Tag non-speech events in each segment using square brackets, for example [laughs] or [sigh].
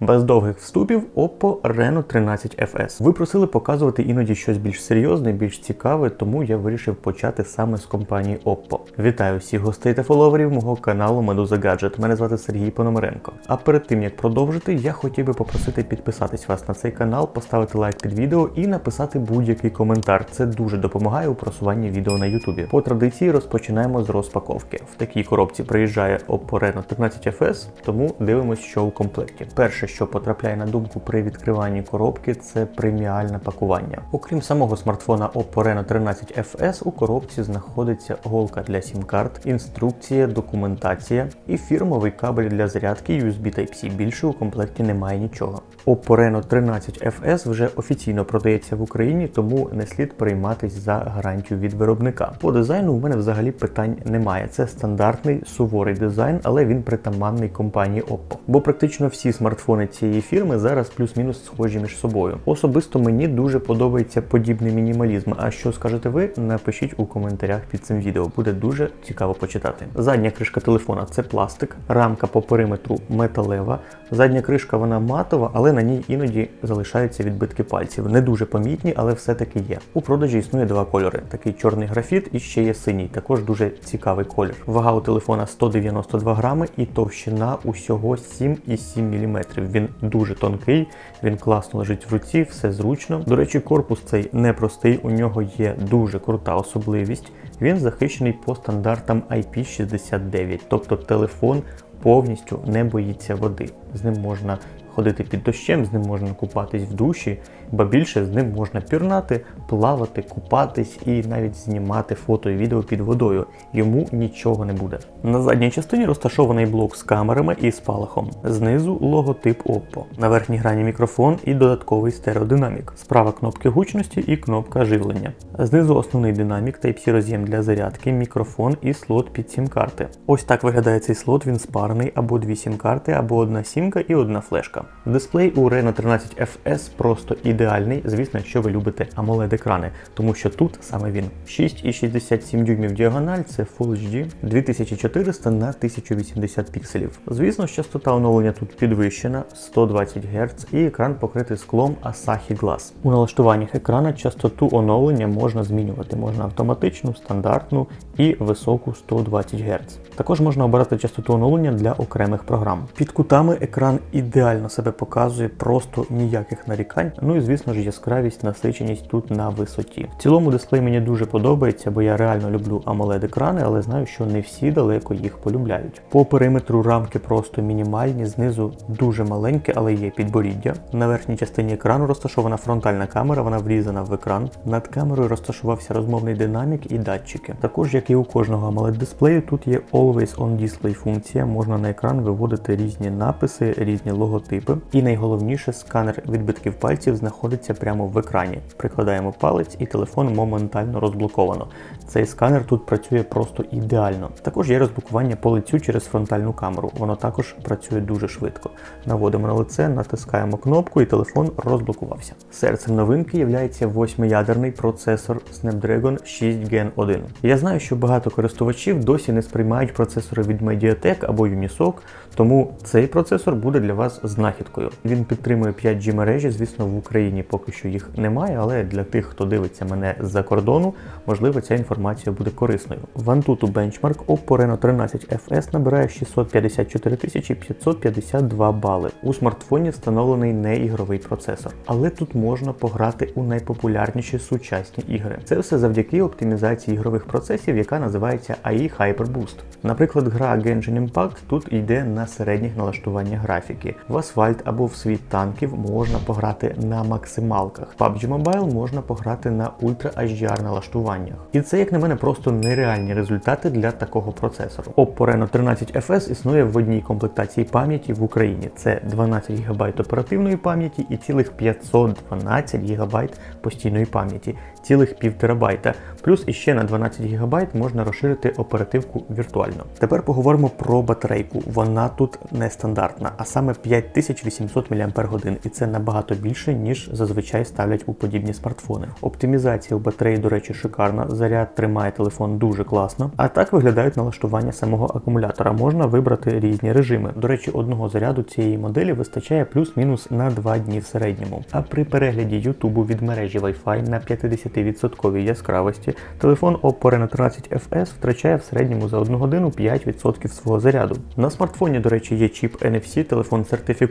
Без довгих вступів Oppo Reno 13 FS. Ви просили показувати іноді щось більш серйозне, більш цікаве, тому я вирішив почати саме з компанії Oppo. Вітаю всіх гостей та фоловерів мого каналу Медуза Гаджет. Мене звати Сергій Пономаренко. А перед тим як продовжити, я хотів би попросити підписатись вас на цей канал, поставити лайк під відео і написати будь-який коментар. Це дуже допомагає у просуванні відео на Ютубі. По традиції розпочинаємо з розпаковки. В такій коробці приїжджає Oppo Reno 13 FS, тому дивимось, що у комплекті. Перше, що потрапляє на думку при відкриванні коробки, це преміальне пакування. Окрім самого смартфона Oppo Reno 13 FS, у коробці знаходиться голка для сім-карт, інструкція, документація і фірмовий кабель для зарядки USB Type-C. Більше у комплекті немає нічого. Oppo Reno 13 FS вже офіційно продається в Україні, тому не слід перейматись за гарантію від виробника. По дизайну у мене взагалі питань немає. Це стандартний суворий дизайн, але він притаманний компанії Oppo. Бо практично всі смартфони цієї фірми зараз плюс-мінус схожі між собою. Особисто мені дуже подобається подібний мінімалізм. А що скажете ви? Напишіть у коментарях під цим відео. Буде дуже цікаво почитати. Задня кришка телефона це пластик, рамка по периметру металева. Задня кришка вона матова, але на ній іноді залишаються відбитки пальців. Не дуже помітні, але все-таки є. У продажі існує два кольори: такий чорний графіт і ще є синій, також дуже цікавий колір. Вага у телефона 192 грами і товщина усього 7,7 мм. Він дуже тонкий, він класно лежить в руці, все зручно. До речі, корпус цей непростий, у нього є дуже крута особливість. Він захищений по стандартам IP69, тобто телефон повністю не боїться води. З ним можна ходити під дощем, з ним можна купатись в душі, ба більше з ним можна пірнати, плавати, купатись і навіть знімати фото і відео під водою. Йому нічого не буде. На задній частині розташований блок з камерами і спалахом. Знизу логотип Oppo. На верхній грані мікрофон і додатковий стереодинамік. Справа кнопки гучності і кнопка живлення. Знизу основний динамік, Type-C роз'єм для зарядки, мікрофон і слот під сім-карти. Ось так виглядає цей слот. Він спарений або дві сім-карти, або одна сімка і одна флешка. Дисплей у Reno 13 FS просто ідеальний, звісно, якщо ви любите amoled екрани тому що тут саме він 6,67 дюймів діагональ, це Full HD 2400 на 1080 пікселів. Звісно, частота оновлення тут підвищена 120 Гц і екран покритий склом Asahi Glass. У налаштуваннях екрана частоту оновлення можна змінювати, можна автоматичну, стандартну і високу 120 Гц. Також можна обирати частоту оновлення для окремих програм. Під кутами екран ідеально себе показує, просто ніяких нарікань. Ну і звісно ж яскравість, насиченість тут на висоті. В цілому дисплей мені дуже подобається, бо я реально люблю amoled екрани, але знаю, що не всі далеко їх полюбляють. По периметру рамки просто мінімальні, знизу дуже маленьке, але є підборіддя. На верхній частині екрану розташована фронтальна камера, вона врізана в екран. Над камерою розташувався розмовний динамік і датчики. Також, як і у кожного amoled дисплею, тут є Always On Display функція, можна на екран виводити різні написи, різні логотипи. І найголовніше, сканер відбитків пальців знаходиться прямо в екрані. Прикладаємо палець і телефон моментально розблоковано. Цей сканер тут працює просто ідеально. Також є розблокування по лицю через фронтальну камеру. Воно також працює дуже швидко. Наводимо на лице, натискаємо кнопку і телефон розблокувався. Серцем новинки є восьмиядерний процесор Snapdragon 6 Gen 1. Я знаю, що багато користувачів досі не сприймають процесори від Mediatek або Unisoc, тому цей процесор буде для вас знахідкою. Він підтримує 5G мережі, звісно, в Україні поки що їх немає, але для тих, хто дивиться мене з-за кордону, можливо, ця інформація буде корисною. В Antutu Benchmark Oppo Reno 13 FS набирає 654 552 бали. У смартфоні встановлений неігровий процесор, але тут можна пограти у найпопулярніші сучасні ігри. Це все завдяки оптимізації ігрових процесів, яка називається AI Hyper Boost. Наприклад, гра Genshin Impact тут йде на середніх налаштуваннях графіки. В асфальт або в світ танків можна пограти на максималках. PUBG Mobile можна пограти на Ultra HDR налаштуваннях. І це, як на мене, просто нереальні результати для такого процесору. Oppo Reno 13 FS існує в одній комплектації пам'яті в Україні. Це 12 ГБ оперативної пам'яті і цілих 512 ГБ постійної пам'яті, цілих пів терабайта. Плюс іще на 12 ГБ можна розширити оперативку віртуально. Тепер поговоримо про батарейку. Вона тут нестандартна, а саме 5000 5800 мАч, і це набагато більше, ніж зазвичай ставлять у подібні смартфони. Оптимізація у батареї, до речі, шикарна. Заряд тримає телефон дуже класно. А так виглядають налаштування самого акумулятора. Можна вибрати різні режими. До речі, одного заряду цієї моделі вистачає плюс-мінус на 2 дні в середньому. А при перегляді Ютубу від мережі Wi-Fi на 50% яскравості телефон Oppo Reno 13 FS втрачає в середньому за 1 годину 5% свого заряду. На смартфоні, до речі, є чіп NFC, телефон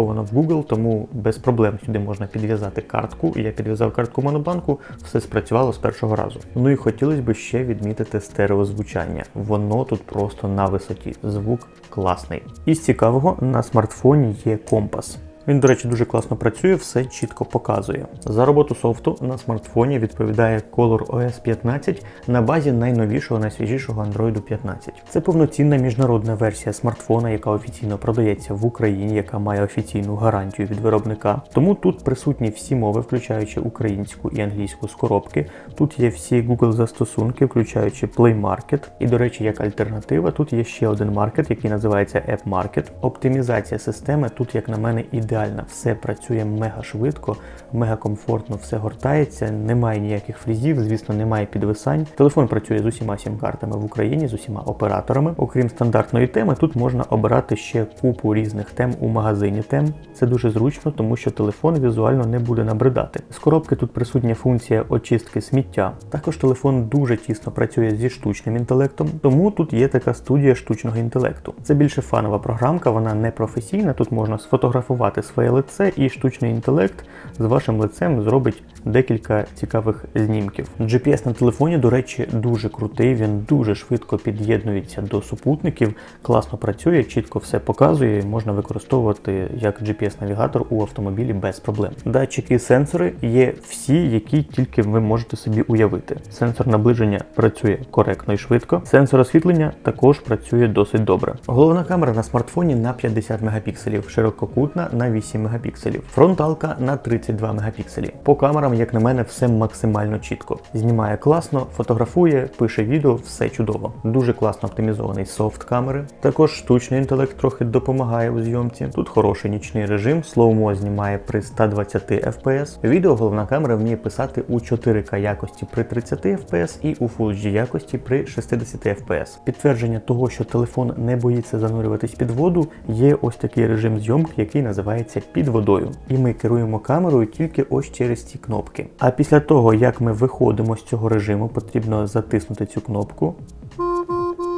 сертифіковано в Google, тому без проблем сюди можна підв'язати картку. Я підв'язав картку Монобанку, все спрацювало з першого разу. Ну і хотілося б ще відмітити стереозвучання. Воно тут просто на висоті. Звук класний. Із цікавого на смартфоні є компас. Він, до речі, дуже класно працює, все чітко показує. За роботу софту на смартфоні відповідає Color OS 15 на базі найновішого, найсвіжішого Android 15. Це повноцінна міжнародна версія смартфона, яка офіційно продається в Україні, яка має офіційну гарантію від виробника. Тому тут присутні всі мови, включаючи українську і англійську з коробки. Тут є всі Google застосунки, включаючи Play Market. І, до речі, як альтернатива, тут є ще один маркет, який називається App Market. Оптимізація системи тут, як на мене, ідеальна. Все працює мега швидко, мега комфортно, все гортається, немає ніяких фрізів, звісно, немає підвисань. Телефон працює з усіма сім-картами в Україні, з усіма операторами. Окрім стандартної теми, тут можна обирати ще купу різних тем у магазині тем. Це дуже зручно, тому що телефон візуально не буде набридати. З коробки тут присутня функція очистки сміття. Також телефон дуже тісно працює зі штучним інтелектом, тому тут є така студія штучного інтелекту. Це більше фанова програмка, вона не професійна. Тут можна сфотографувати своє лице, і штучний інтелект з вашим лицем зробить декілька цікавих знімків. GPS на телефоні, до речі, дуже крутий. Він дуже швидко під'єднується до супутників, класно працює, чітко все показує. Можна використовувати як GPS-навігатор у автомобілі без проблем. Датчики і сенсори є всі, які тільки ви можете собі уявити. Сенсор наближення працює коректно і швидко. Сенсор освітлення також працює досить добре. Головна камера на смартфоні на 50 мегапікселів, ширококутна на 8 мегапікселів, фронталка на 32 мегапікселі. По камерам, як на мене, все максимально чітко. Знімає класно, фотографує, пише відео, все чудово. Дуже класно оптимізований софт камери. Також штучний інтелект трохи допомагає у зйомці. Тут хороший нічний режим, слоумо знімає при 120 FPS. Відео головна камера вміє писати у 4К якості при 30 FPS і у Full HD якості при 60 FPS. Підтвердження того, що телефон не боїться занурюватись під воду, є ось такий режим зйомки, який називається під водою. І ми керуємо камерою тільки ось через ці кнопки. А після того, як ми виходимо з цього режиму, потрібно затиснути цю кнопку.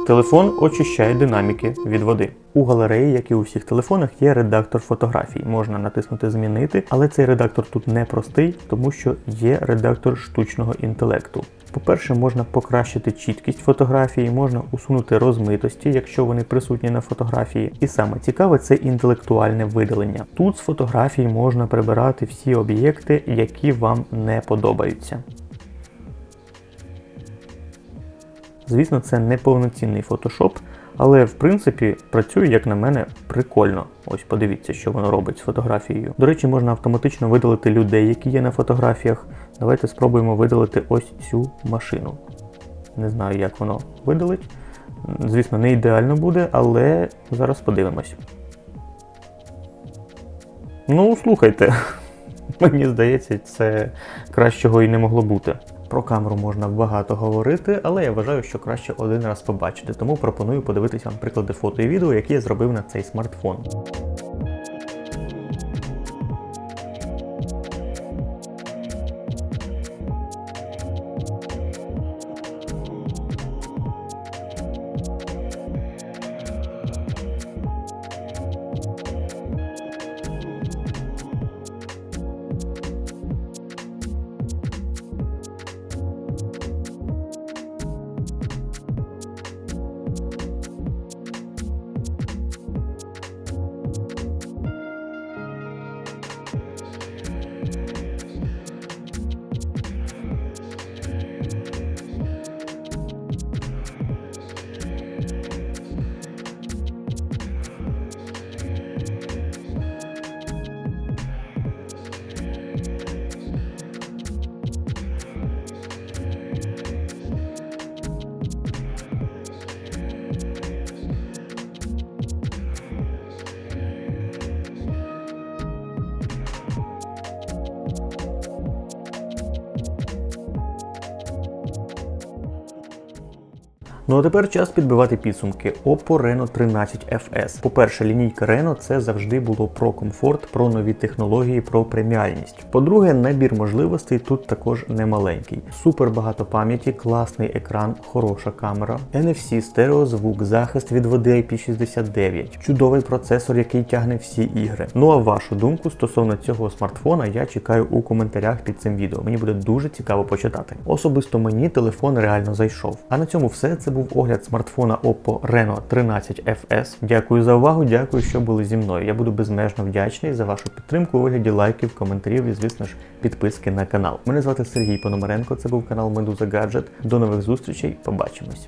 Телефон очищає динаміки від води. У галереї, як і у всіх телефонах, є редактор фотографій. Можна натиснути Змінити, але цей редактор тут не простий, тому що є редактор штучного інтелекту. По-перше, можна покращити чіткість фотографії, можна усунути розмитості, якщо вони присутні на фотографії. І саме цікаве це інтелектуальне видалення. Тут з фотографії можна прибирати всі об'єкти, які вам не подобаються. Звісно, це не повноцінний фотошоп, але в принципі працює, як на мене, прикольно. Ось подивіться, що воно робить з фотографією. До речі, можна автоматично видалити людей, які є на фотографіях. Давайте спробуємо видалити ось цю машину. Не знаю, як воно видалить. Звісно, не ідеально буде, але зараз подивимось. Ну, слухайте, [laughs] мені здається, це кращого і не могло бути. Про камеру можна багато говорити, але я вважаю, що краще один раз побачити, тому пропоную подивитися вам приклади фото і відео, які я зробив на цей смартфон. Ну а тепер час підбивати підсумки. Oppo Reno 13 FS. По-перше, лінійка Reno це завжди було про комфорт, про нові технології, про преміальність. По-друге, набір можливостей тут також немаленький. Супер багато пам'яті, класний екран, хороша камера, NFC, стереозвук, захист від води IP69, чудовий процесор, який тягне всі ігри. Ну а вашу думку стосовно цього смартфона я чекаю у коментарях під цим відео. Мені буде дуже цікаво почитати. Особисто мені телефон реально зайшов. А на цьому все. Це був огляд смартфона Oppo Reno 13 FS. Дякую за увагу, дякую, що були зі мною. Я буду безмежно вдячний за вашу підтримку у вигляді лайків, коментарів і, звісно ж, підписки на канал. Мене звати Сергій Пономаренко. Це був канал Медуза Гаджет. До нових зустрічей. Побачимось.